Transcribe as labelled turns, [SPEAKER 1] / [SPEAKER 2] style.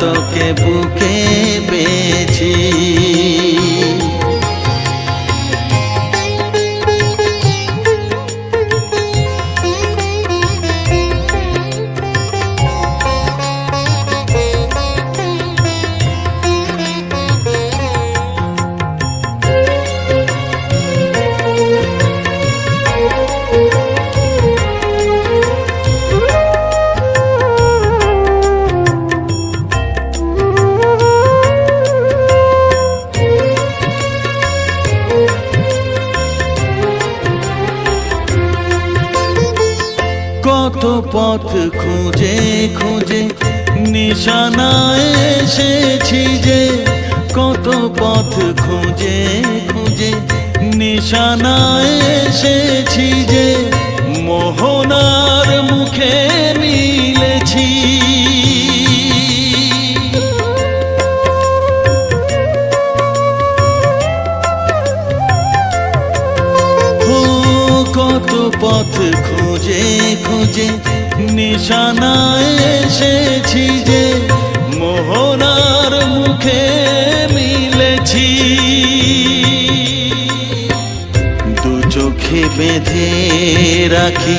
[SPEAKER 1] তোকে বুকে পেয়েছি কত পথ খুঁজে খুঁজে নিশানায় এসেছি যে কত পথ খুঁজে খুঁজে নিশানায় এসেছি যে মোহনার পথ খুঁজে খুঁজে নিশানা এসেছি যে মোহনার মুখে মিলেছি। দু চোখে বেঁধে রাখি